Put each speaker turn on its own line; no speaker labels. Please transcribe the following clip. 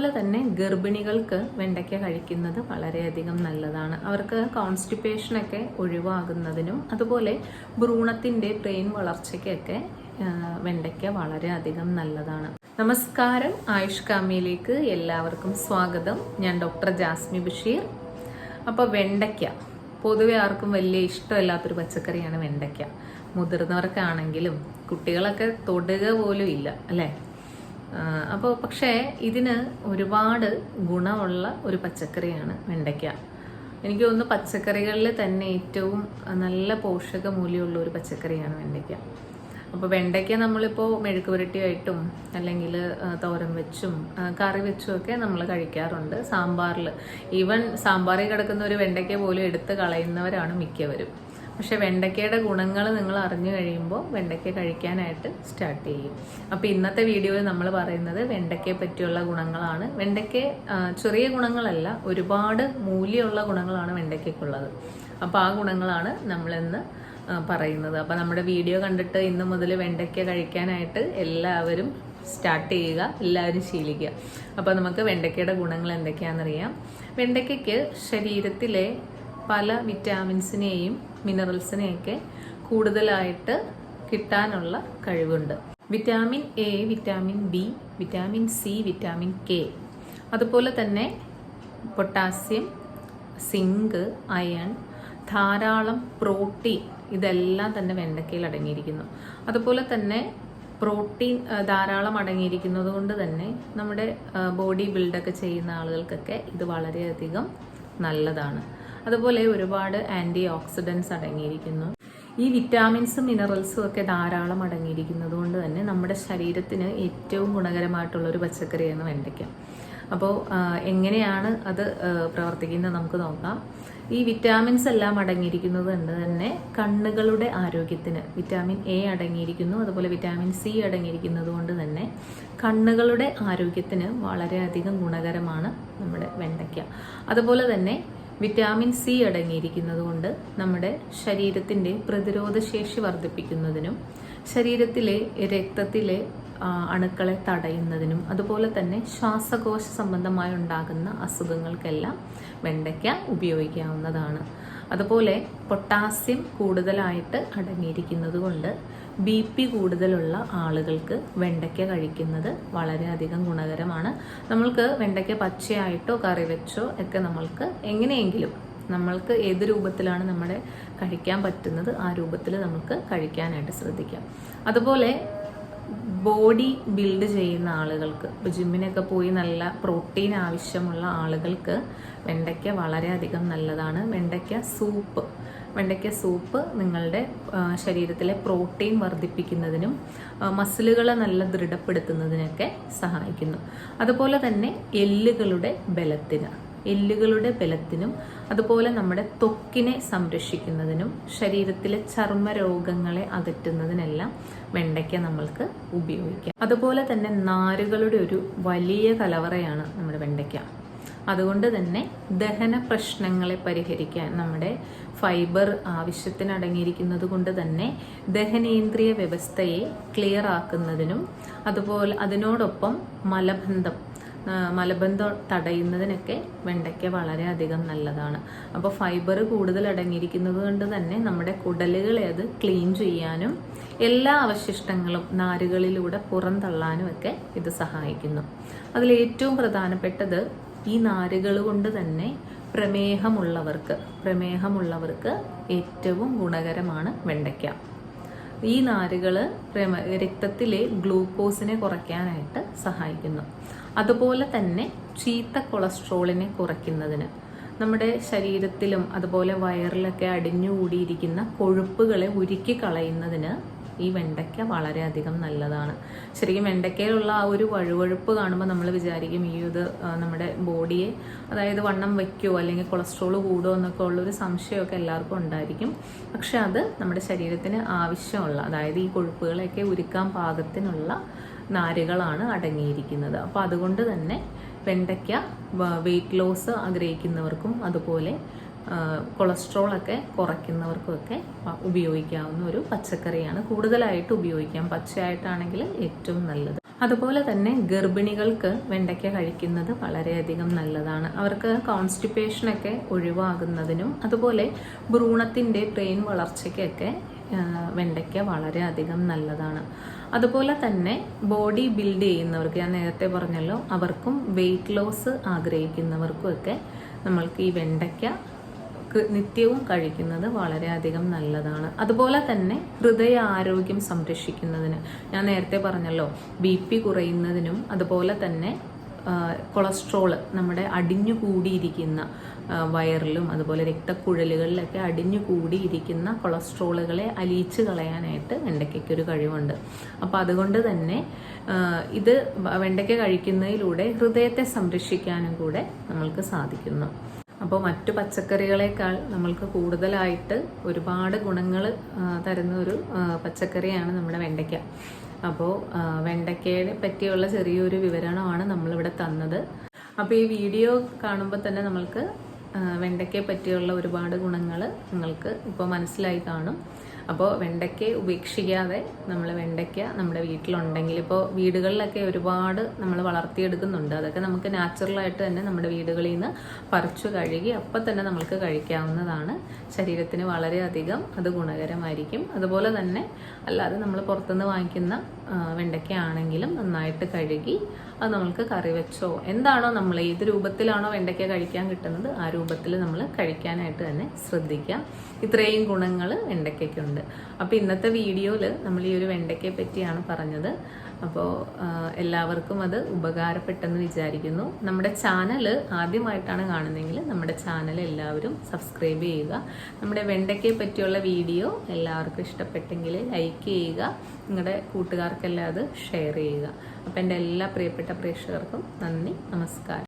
അതുപോലെ തന്നെ ഗർഭിണികൾക്ക് വെണ്ടയ്ക്ക കഴിക്കുന്നത് വളരെയധികം നല്ലതാണ്. അവർക്ക് കോൺസ്റ്റിപ്പേഷനൊക്കെ ഒഴിവാകുന്നതിനും അതുപോലെ ഭ്രൂണത്തിന്റെ ബ്രെയിൻ വളർച്ചയ്ക്കൊക്കെ വെണ്ടയ്ക്ക വളരെയധികം നല്ലതാണ്. നമസ്കാരം. ആയുഷ് കാമിയിലേക്ക് എല്ലാവർക്കും സ്വാഗതം. ഞാൻ ഡോക്ടർ ജാസ്മി ബഷീർ. അപ്പോൾ വെണ്ടയ്ക്ക. പൊതുവെ ആർക്കും വലിയ ഇഷ്ടമില്ലാത്തൊരു പച്ചക്കറിയാണ് വെണ്ടയ്ക്ക. മുതിർന്നവർക്കാണെങ്കിലും കുട്ടികളൊക്കെ തൊടുക പോലും ഇല്ല അല്ലേ? അപ്പോൾ പക്ഷേ ഇതിന് ഒരുപാട് ഗുണമുള്ള ഒരു പച്ചക്കറിയാണ് വെണ്ടയ്ക്ക. എനിക്ക് തോന്നുന്നു പച്ചക്കറികളിൽ തന്നെ ഏറ്റവും നല്ല പോഷക മൂല്യമുള്ള ഒരു പച്ചക്കറിയാണ് വെണ്ടയ്ക്ക. അപ്പോൾ വെണ്ടയ്ക്ക നമ്മളിപ്പോൾ മെഴുക്ക് പുരട്ടിയായിട്ടും അല്ലെങ്കിൽ തോരൻ വെച്ചും കറി വെച്ചും ഒക്കെ നമ്മൾ കഴിക്കാറുണ്ട്. സാമ്പാറിൽ ഈവൻ സാമ്പാറിൽ കിടക്കുന്ന ഒരു വെണ്ടയ്ക്ക പോലും എടുത്ത് കളയുന്നവരാണ് മിക്കവരും. പക്ഷെ വെണ്ടയ്ക്കയുടെ ഗുണങ്ങൾ നിങ്ങൾ അറിഞ്ഞു കഴിയുമ്പോൾ വെണ്ടയ്ക്ക കഴിക്കാനായിട്ട് സ്റ്റാർട്ട് ചെയ്യും. അപ്പോൾ ഇന്നത്തെ വീഡിയോയിൽ നമ്മൾ പറയുന്നത് വെണ്ടയ്ക്കയെ പറ്റിയുള്ള ഗുണങ്ങളാണ്. വെണ്ടയ്ക്ക ചെറിയ ഗുണങ്ങളല്ല ഒരുപാട് മൂല്യമുള്ള ഗുണങ്ങളാണ് വെണ്ടയ്ക്കുള്ളത് അപ്പോൾ ആ ഗുണങ്ങളാണ് നമ്മളിന്ന് പറയുന്നത്. അപ്പോൾ നമ്മുടെ വീഡിയോ കണ്ടിട്ട് ഇന്ന് മുതൽ വെണ്ടയ്ക്ക കഴിക്കാനായിട്ട് എല്ലാവരും സ്റ്റാർട്ട് ചെയ്യുക എല്ലാവരും ശീലിക്കുക. അപ്പോൾ നമുക്ക് വെണ്ടയ്ക്കയുടെ ഗുണങ്ങൾ എന്തൊക്കെയാണെന്നറിയാം. വെണ്ടയ്ക്കയ്ക്ക് ശരീരത്തിലെ പല വിറ്റാമിൻസിനെയും മിനറൽസിനെയൊക്കെ കൂടുതലായിട്ട് കിട്ടാനുള്ള കഴിവുണ്ട്. Vitamin A vitamin B vitamin C vitamin K. അതുപോലെ തന്നെ പൊട്ടാസ്യം സിങ്ക് അയൺ ധാരാളം പ്രോട്ടീൻ ഇതെല്ലാം തന്നെ വെണ്ടക്കയിൽ അടങ്ങിയിരിക്കുന്നു. അതുപോലെ തന്നെ പ്രോട്ടീൻ ധാരാളം അടങ്ങിയിരിക്കുന്നത് കൊണ്ട് തന്നെ നമ്മുടെ ബോഡി ബിൽഡൊക്കെ ചെയ്യുന്ന ആളുകൾക്കൊക്കെ ഇത് വളരെയധികം നല്ലതാണ്. അതുപോലെ ഒരുപാട് ആന്റി ഓക്സിഡൻസ് അടങ്ങിയിരിക്കുന്നു. ഈ വിറ്റാമിൻസും മിനറൽസും ഒക്കെ ധാരാളം അടങ്ങിയിരിക്കുന്നത് കൊണ്ട് തന്നെ നമ്മുടെ ശരീരത്തിന് ഏറ്റവും ഗുണകരമായിട്ടുള്ള ഒരു പച്ചക്കറിയാണ് വെണ്ടയ്ക്ക. അപ്പോൾ എങ്ങനെയാണ് അത് പ്രവർത്തിക്കുന്നത് നമുക്ക് നോക്കാം. ഈ വിറ്റാമിൻസ് എല്ലാം അടങ്ങിയിരിക്കുന്നത് കൊണ്ട് തന്നെ കണ്ണുകളുടെ ആരോഗ്യത്തിന് വിറ്റാമിൻ എ അടങ്ങിയിരിക്കുന്നു. അതുപോലെ വിറ്റാമിൻ സി അടങ്ങിയിരിക്കുന്നത് കൊണ്ട് തന്നെ കണ്ണുകളുടെ ആരോഗ്യത്തിന് വളരെയധികം ഗുണകരമാണ് നമ്മുടെ വെണ്ടയ്ക്ക. അതുപോലെ തന്നെ വിറ്റാമിൻ സി അടങ്ങിയിരിക്കുന്നതുകൊണ്ട് നമ്മുടെ ശരീരത്തിന്റെ പ്രതിരോധശേഷി വർദ്ധിപ്പിക്കുന്നതിനും ശരീരത്തിലെ രക്തത്തിലെ അണുക്കളെ തടയുന്നതിനും അതുപോലെ തന്നെ ശ്വാസകോശ സംബന്ധമായി ഉണ്ടാകുന്ന അസുഖങ്ങൾക്കെല്ലാം വെണ്ടയ്ക്ക ഉപയോഗിക്കാവുന്നതാണ്. അതുപോലെ പൊട്ടാസ്യം കൂടുതലായിട്ട് അടങ്ങിയിരിക്കുന്നത് കൊണ്ട് ബി പി കൂടുതലുള്ള ആളുകൾക്ക് വെണ്ടയ്ക്ക കഴിക്കുന്നത് വളരെയധികം ഗുണകരമാണ്. നമ്മൾക്ക് വെണ്ടയ്ക്ക പച്ചയായിട്ടോ കറി വെച്ചോ ഒക്കെ നമ്മൾക്ക് എങ്ങനെയെങ്കിലും നമ്മൾക്ക് ഏത് രൂപത്തിലാണ് നമ്മുടെ കഴിക്കാൻ പറ്റുന്നത് ആ രൂപത്തിൽ നമുക്ക് കഴിക്കാനായിട്ട് ശ്രദ്ധിക്കാം. അതുപോലെ ബോഡി ബിൽഡ് ചെയ്യുന്ന ആളുകൾക്ക് ഇപ്പോൾ ജിമ്മിനൊക്കെ പോയി നല്ല പ്രോട്ടീൻ ആവശ്യമുള്ള ആളുകൾക്ക് വെണ്ടയ്ക്ക വളരെയധികം നല്ലതാണ്. വെണ്ടയ്ക്ക സൂപ്പ് വെണ്ടയ്ക്ക സൂപ്പ് നിങ്ങളുടെ ശരീരത്തിലെ പ്രോട്ടീൻ വർദ്ധിപ്പിക്കുന്നതിനും മസിലുകളെ നല്ല ദൃഢപ്പെടുത്തുന്നതിനൊക്കെ സഹായിക്കുന്നു. അതുപോലെ തന്നെ എല്ലുകളുടെ ബലത്തിന്. എല്ലുകളുടെ ബലത്തിനും അതുപോലെ നമ്മുടെ ത്വക്കിനെ സംരക്ഷിക്കുന്നതിനും ശരീരത്തിലെ ചർമ്മ രോഗങ്ങളെ അകറ്റുന്നതിനെല്ലാം വെണ്ടയ്ക്ക നമ്മൾക്ക് ഉപയോഗിക്കാം. അതുപോലെ തന്നെ നാരുകളുടെ ഒരു വലിയ കലവറയാണ് നമ്മുടെ വെണ്ടയ്ക്ക. അതുകൊണ്ട് തന്നെ ദഹന പ്രശ്നങ്ങളെ പരിഹരിക്കാൻ നമ്മുടെ ഫൈബർ ആവശ്യത്തിന് അടങ്ങിയിരിക്കുന്നത് കൊണ്ട് തന്നെ ദഹനേന്ദ്രിയ വ്യവസ്ഥയെ ക്ലിയർ ആക്കുന്നതിനും അതുപോലെ അതിനോടൊപ്പം മലബന്ധം മലബന്ധം തടയുന്നതിനൊക്കെ വെണ്ടയ്ക്ക വളരെയധികം നല്ലതാണ്. അപ്പോൾ ഫൈബർ കൂടുതൽ അടങ്ങിയിരിക്കുന്നത് കൊണ്ട് തന്നെ നമ്മുടെ കുടലുകളെ അത് ക്ലീൻ ചെയ്യാനും എല്ലാ അവശിഷ്ടങ്ങളും നാരുകളിലൂടെ പുറന്തള്ളാനും ഒക്കെ ഇത് സഹായിക്കുന്നു. അതിൽ ഏറ്റവും പ്രധാനപ്പെട്ടത് ഈ നാരുകൾ കൊണ്ട് തന്നെ പ്രമേഹമുള്ളവർക്ക് പ്രമേഹമുള്ളവർക്ക് ഏറ്റവും ഗുണകരമാണ് വെണ്ടയ്ക്ക. ഈ നാരുകൾ രക്തത്തിലെ ഗ്ലൂക്കോസിനെ കുറയ്ക്കാനായിട്ട് സഹായിക്കുന്നു. അതുപോലെ തന്നെ ചീത്ത കൊളസ്ട്രോളിനെ കുറയ്ക്കുന്നതിന്. നമ്മുടെ ശരീരത്തിലും അതുപോലെ വയറിലൊക്കെ അടിഞ്ഞുകൂടിയിരിക്കുന്ന കൊഴുപ്പുകളെ ഉരുക്കി കളയുന്നതിന് ഈ വെണ്ടയ്ക്ക വളരെയധികം നല്ലതാണ്. ശരിക്കും വെണ്ടയ്ക്കയിലുള്ള ആ ഒരു വഴുവഴുപ്പ് കാണുമ്പോൾ നമ്മൾ വിചാരിക്കും ഈ ഇത് നമ്മുടെ ബോഡിയെ അതായത് വണ്ണം വയ്ക്കുമോ അല്ലെങ്കിൽ കൊളസ്ട്രോൾ കൂടുമോ എന്നൊക്കെ ഉള്ളൊരു സംശയമൊക്കെ എല്ലാവർക്കും ഉണ്ടായിരിക്കും. പക്ഷെ അത് നമ്മുടെ ശരീരത്തിന് ആവശ്യമുള്ള അതായത് ഈ കൊഴുപ്പുകളെയൊക്കെ ഉരുക്കാൻ പാകത്തിനുള്ള നാരുകളാണ് അടങ്ങിയിരിക്കുന്നത്. അപ്പോൾ അതുകൊണ്ട് തന്നെ വെണ്ടയ്ക്ക വെയിറ്റ് ലോസ് ആഗ്രഹിക്കുന്നവർക്കും അതുപോലെ ഒക്കെ കുറയ്ക്കുന്നവർക്കുമൊക്കെ ഉപയോഗിക്കാവുന്ന ഒരു പച്ചക്കറിയാണ് കൂടുതലായിട്ട് ഉപയോഗിക്കാം. പച്ചയായിട്ടാണെങ്കിൽ ഏറ്റവും നല്ലത്. അതുപോലെ തന്നെ ഗർഭിണികൾക്ക് വെണ്ടയ്ക്ക കഴിക്കുന്നത് വളരെയധികം നല്ലതാണ്. അവർക്ക് കോൺസ്റ്റിപ്പേഷനൊക്കെ ഒഴിവാകുന്നതിനും അതുപോലെ ഭ്രൂണത്തിന്റെ ബ്രെയിൻ വളർച്ചയ്ക്കൊക്കെ വെണ്ടയ്ക്ക വളരെയധികം നല്ലതാണ്. അതുപോലെ തന്നെ ബോഡി ബിൽഡ് ചെയ്യുന്നവർക്ക് ഞാൻ നേരത്തെ പറഞ്ഞല്ലോ അവർക്കും വെയിറ്റ് ലോസ് ആഗ്രഹിക്കുന്നവർക്കും ഒക്കെ നമ്മൾക്ക് ഈ വെണ്ടയ്ക്ക ക്ക് നിത്യവും കഴിക്കുന്നത് വളരെയധികം നല്ലതാണ്. അതുപോലെ തന്നെ ഹൃദയ ആരോഗ്യം സംരക്ഷിക്കുന്നതിന്. ഞാൻ നേരത്തെ പറഞ്ഞല്ലോ ബി പി കുറയുന്നതിനും അതുപോലെ തന്നെ കൊളസ്ട്രോൾ നമ്മുടെ അടിഞ്ഞു കൂടിയിരിക്കുന്ന വയറിലും അതുപോലെ രക്തക്കുഴലുകളിലൊക്കെ അടിഞ്ഞു കൂടിയിരിക്കുന്ന കൊളസ്ട്രോളുകളെ അലിയിച്ച് കളയാനായിട്ട് വെണ്ടയ്ക്കൊരു ഒരു കഴിവുണ്ട്. അപ്പോൾ അതുകൊണ്ട് തന്നെ ഇത് വെണ്ടയ്ക്ക കഴിക്കുന്നതിലൂടെ ഹൃദയത്തെ സംരക്ഷിക്കാനും കൂടെ നമ്മൾക്ക് സാധിക്കുന്നു. അപ്പോൾ മറ്റു പച്ചക്കറികളെക്കാൾ നമ്മൾക്ക് കൂടുതലായിട്ട് ഒരുപാട് ഗുണങ്ങൾ തരുന്ന ഒരു പച്ചക്കറിയാണ് നമ്മുടെ വെണ്ടയ്ക്ക. അപ്പോൾ വെണ്ടയ്ക്കയെ പറ്റിയുള്ള ചെറിയൊരു വിവരണമാണ് നമ്മളിവിടെ തന്നത്. അപ്പോൾ ഈ വീഡിയോ കാണുമ്പോൾ തന്നെ നമ്മൾക്ക് വെണ്ടയ്ക്കയെ പറ്റിയുള്ള ഒരുപാട് ഗുണങ്ങൾ നിങ്ങൾക്ക് ഇപ്പോൾ മനസ്സിലായി കാണും. അപ്പോൾ വെണ്ടയ്ക്ക ഉപേക്ഷിക്കാതെ നമ്മൾ വെണ്ടയ്ക്ക നമ്മുടെ വീട്ടിലുണ്ടെങ്കിൽ ഇപ്പോൾ വീടുകളിലൊക്കെ ഒരുപാട് നമ്മൾ വളർത്തിയെടുക്കുന്നുണ്ട്. അതൊക്കെ നമുക്ക് നാച്ചുറലായിട്ട് തന്നെ നമ്മുടെ വീടുകളിൽ നിന്ന് പറിച്ചു കഴുകി അപ്പം തന്നെ നമുക്ക് കഴിക്കാവുന്നതാണ്. ശരീരത്തിന് വളരെയധികം അത് ഗുണകരമായിരിക്കും. അതുപോലെ തന്നെ അല്ലാതെ നമ്മൾ പുറത്തുനിന്ന് വാങ്ങിക്കുന്ന വെണ്ടയ്ക്ക ആണെങ്കിലും നന്നായിട്ട് കഴുകി അത് നമുക്ക് കറി വെച്ചോ? എന്താണോ നമ്മൾ ഏത് രൂപത്തിലാണോ വെണ്ടയ്ക്ക കഴിക്കാൻ കിട്ടുന്നത് ആ രൂപത്തിൽ നമ്മൾ കഴിക്കാനായിട്ട് തന്നെ ശ്രദ്ധിക്കാം ഇത്രയും ഗുണങ്ങൾ വെണ്ടയ്ക്കയ്ക്കുണ്ട്. അപ്പോൾ ഇന്നത്തെ വീഡിയോയിൽ നമ്മൾ ഈ ഒരു വെണ്ടയ്ക്കയെ പറ്റിയാണ് പറഞ്ഞത്. അപ്പോൾ എല്ലാവർക്കും അത് ഉപകാരപ്പെട്ടെന്ന് വിചാരിക്കുന്നു. നമ്മുടെ ചാനൽ ആദ്യമായിട്ടാണ് കാണുന്നതെങ്കിൽ നമ്മുടെ ചാനൽ എല്ലാവരും സബ്സ്ക്രൈബ് ചെയ്യുക. നമ്മുടെ വെണ്ടയ്ക്കയെ പറ്റിയുള്ള വീഡിയോ എല്ലാവർക്കും ഇഷ്ടപ്പെട്ടെങ്കിൽ ലൈക്ക് ചെയ്യുക. നിങ്ങളുടെ കൂട്ടുകാർക്കെല്ലാം അത് ഷെയർ ചെയ്യുക. അപ്പം എന്റെ എല്ലാ പ്രിയപ്പെട്ട പ്രേക്ഷകർക്കും നന്ദി നമസ്കാരം.